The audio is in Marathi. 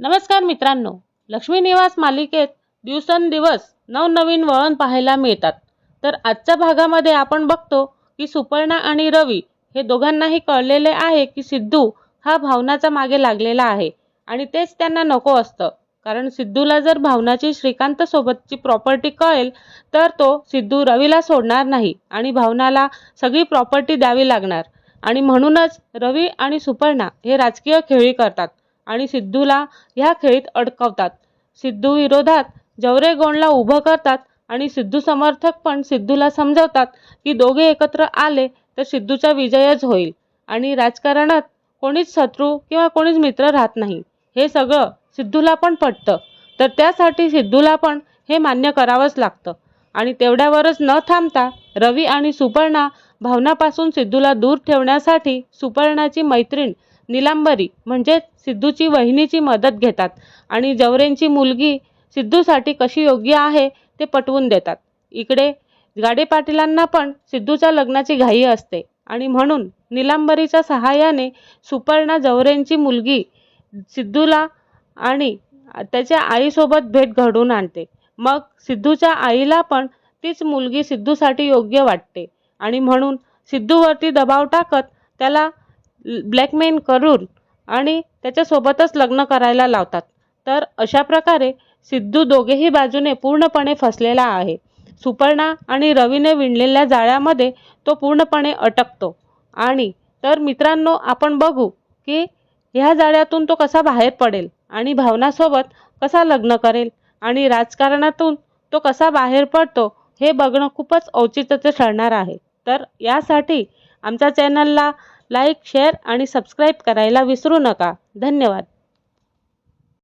नमस्कार मित्रांनो. लक्ष्मी निवास मालिकेत दिवसेंदिवस नवनवीन वळण पाहायला मिळतात. तर आजच्या भागामध्ये आपण बघतो की सुपर्णा आणि रवी हे दोघांनाही कळलेले आहे की सिद्धू हा भावनाचा मागे लागलेला आहे आणि तेच त्यांना नको असतं. कारण सिद्धूला जर भावनाची श्रीकांत सोबतची प्रॉपर्टी कळेल तर तो सिद्धू रवीला सोडणार नाही आणि भावनाला सगळी प्रॉपर्टी द्यावी लागणार. आणि म्हणूनच रवी आणि सुपर्णा हे राजकीय खेळी करतात. आणि सिद्धूला ह्या खेळीत अडकवतात. सिद्धू विरोधात जवरे गोंडला उभं करतात आणि सिद्धू समर्थक पण सिद्धूला समजावतात की दोघे एकत्र आले तर सिद्धूचा विजयच होईल आणि राजकारणात कोणीच शत्रू किंवा कोणीच मित्र राहत नाही. हे सगळं सिद्धूला पण पटतं. तर त्यासाठी सिद्धूला पण हे मान्य करावंच लागतं. आणि तेवढ्यावरच न थांबता रवी आणि सुपर्णा भावनापासून सिद्धूला दूर ठेवण्यासाठी सुपर्णाची मैत्रीण निलांबरी म्हणजे सिद्धूची वहिनीची मदत घेतात आणि जवरेंची मुलगी सिद्धूसाठी कशी योग्य आहे ते पटवून देतात. इकडे गाडे पाटीलांना पण सिद्धूच्या लग्नाची घाई असते आणि म्हणून निलांबरीच्या सहाय्याने सुपर्णा जवरेंची मुलगी सिद्धूला आणि त्याच्या आईसोबत भेट घडवून आणते. मग सिद्धूच्या आईला पण तीच मुलगी सिद्धूसाठी योग्य वाटते. आणि म्हणून सिद्धूवरती दबाव टाकत त्याला ब्लॅकमेल करून आणि त्याच्यासोबतच लग्न करायला लावतात. तर अशा प्रकारे सिद्धू दोघेही बाजूने पूर्णपणे फसलेला आहे. सुपर्णा आणि रवीने विणलेल्या जाळ्यामध्ये तो पूर्णपणे अटकतो. आणि तर मित्रांनो आपण बघू की ह्या जाळ्यातून तो कसा बाहेर पडेल आणि भावनासोबत कसा लग्न करेल. आणि राजकारणातून तो कसा बाहेर पडतो हे बघणं खूपच औचित्याचं ठरणार आहे. तर यासाठी आमच्या चॅनलला लाईक शेअर आणि सबस्क्राईब करायला विसरू नका. धन्यवाद.